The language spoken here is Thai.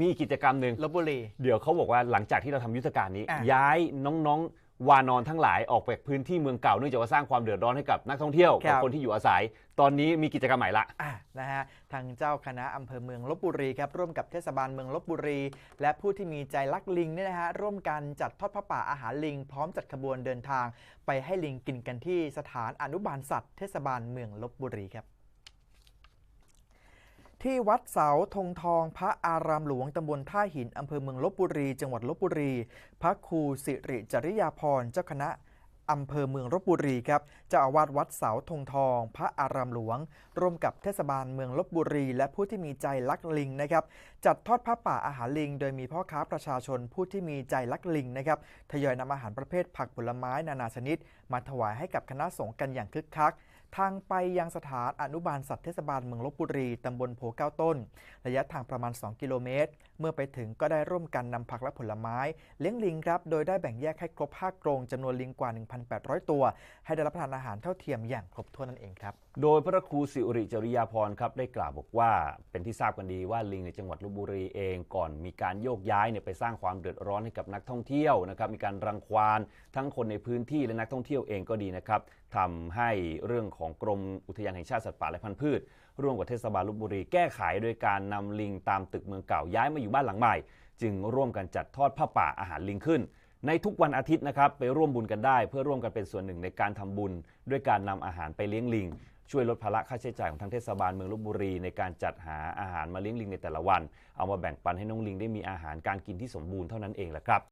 มีกิจกรรมหนึ่งลบบุรี เดี๋ยวเขาบอกว่าหลังจากที่เราทำยุทธการนี้ อะ ย้ายน้องๆ วานอนทั้งหลายออกไปพื้นที่เมืองเก่าเนื่องจากว่าสร้างความเดือดร้อนให้กับนักท่องเที่ยวครักับบคนที่อยู่อาศัย ตอนนี้มีกิจกรรมใหม่ละ อะนะฮะทางเจ้าคณะอำเภอเมืองลบบุรีครับร่วมกับเทศบาลเมืองลบบุรี และผู้ที่มีใจรักลิงเนี่ยนะฮะร่วมกันจัดทอดพระป่าอาหารลิง พร้อมจัดขบวนเดินทาง ไปให้ลิงกินกันที่สถานอนุบาลสัตว์เทศบาลเมืองลบบุรีครับ ที่วัดเสาธงทองพระอารามหลวงตำบลท่าหินอำเภอเมืองลบบุรี จังหวัดลบบุรี พระครูสิริจริยาพรเจ้าคณะอำเภอเมืองลบบุรีครับเจ้าอาวาสวัดเสาธงทอง พระอารามหลวง ร่วมกับเทศบาลเมืองลบบุรี และผู้ที่มีใจรักลิงนะครับ จัดทอดผ้าป่าอาหารลิง โดยมีพ่อค้าประชาชนผู้ที่มีใจรักลิงนะครับทยอยนำอาหารประเภทผักผลไม้นานาชนิด มาถวายให้กับคณะสงฆ์กันอย่างคึกคักทางไปยังสถานอนุบาลสัตว์เทศบาลเมืองลบบุรี ตำบลโพเก้าต้น ระยะทางประมาณ 2 กิโลเมตร เมื่อไปถึงก็ได้ร่วมกันนำผักและผลไม้ เลี้ยงลิงครับ โดยได้แบ่งแยกให้ครบ 5 กรงจำนวนลิงกว่า 1,800 ตัว ให้ได้รับประทานอาหารเท่าเทียมอย่างครบถ้วนนั่นเองครับ โดยพระครูสิริจริยาพรครับได้กล่าวบอกว่าเป็นที่ทราบกันดีว่าลิงในจังหวัดลบบุรีเองก่อนมีการโยกย้ายเนี่ยไปสร้างความเดือดร้อนให้กับนักท่องเที่ยวนะครับมีการรังควานทั้งคนในพื้นที่และนักท่องเที่ยวเองก็ดีนะครับทำให้เรื่องของกรมอุทยานแห่งชาติสัตว์ป่าและพันธุ์พืช ร่วมกับเทศบาลลบบุรี แก้ไขโดยการนำลิงตามตึกเมืองเก่าย้ายมาอยู่บ้านหลังใหม่ จึงร่วมกันจัดทอดผ้าป่าอาหารลิงขึ้น ในทุกวันอาทิตย์นะครับไปร่วมบุญกันได้ เพื่อร่วมกันเป็นส่วนหนึ่งในการทำบุญ ด้วยการนำอาหารไปเลี้ยงลิงช่วยลดภาระค่าใช้จ่ายของทางเทศบาลเมืองลบบุรี ในการจัดหาอาหารมาเลี้ยงลิงในแต่ละวัน เอามาแบ่งปันให้น้องลิงได้มีอาหารการกินที่สมบูรณ์เท่านั้นเองแหละครับ